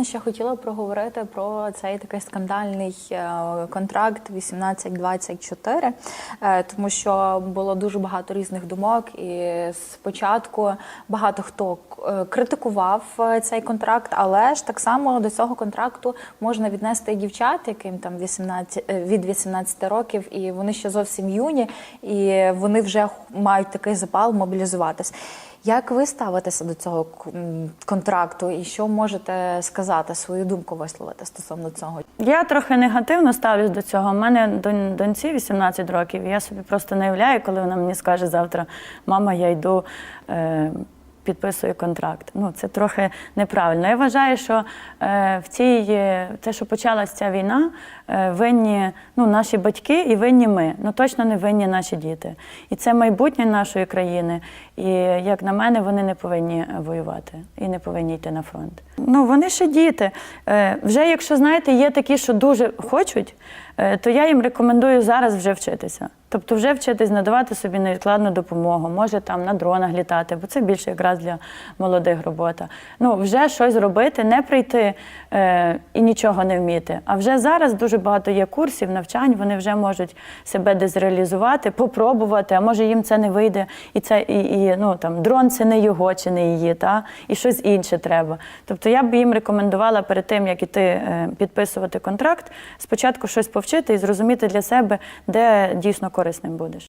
власне ще хотіла проговорити про цей такий скандальний е, контракт 18-24, е, тому що було дуже багато різних думок, і спочатку багато хто е, критикував цей контракт, але ж так само до цього контракту можна віднести дівчат, яким там 18, е, від 18 років, і вони ще зовсім юні, і вони вже мають такий запал мобілізуватись. Як ви ставитеся до цього контракту, і що можете сказати, свою думку висловити стосовно цього? Я трохи негативно ставлюсь до цього. У мене донь- доньці 18 років. Я собі просто не уявляю, коли вона мені скаже завтра, мама, я йду. Е- Підписую контракт. Ну це трохи неправильно. Я вважаю, що е, в цій е, те, що почалася ця війна, е, винні ну, наші батьки і винні ми. Ну точно не винні наші діти. І це майбутнє нашої країни. І як на мене, вони не повинні воювати і не повинні йти на фронт. Ну вони ще діти. Вже якщо знаєте, є такі, що дуже хочуть, то я їм рекомендую зараз вже вчитися. Тобто вже вчитись надавати собі невідкладну допомогу, може там на дронах літати, бо це більше якраз для молодих робота. Ну вже щось робити, не прийти е, і нічого не вміти. А вже зараз дуже багато є курсів, навчань, вони вже можуть себе десь реалізувати, попробувати, а може їм це не вийде, і це і, і ну там дрон це не його чи не її, та і щось інше треба. Тобто я б їм рекомендувала перед тим, як іти е, підписувати контракт, спочатку щось повчити і зрозуміти для себе, де дійсно корисним будеш.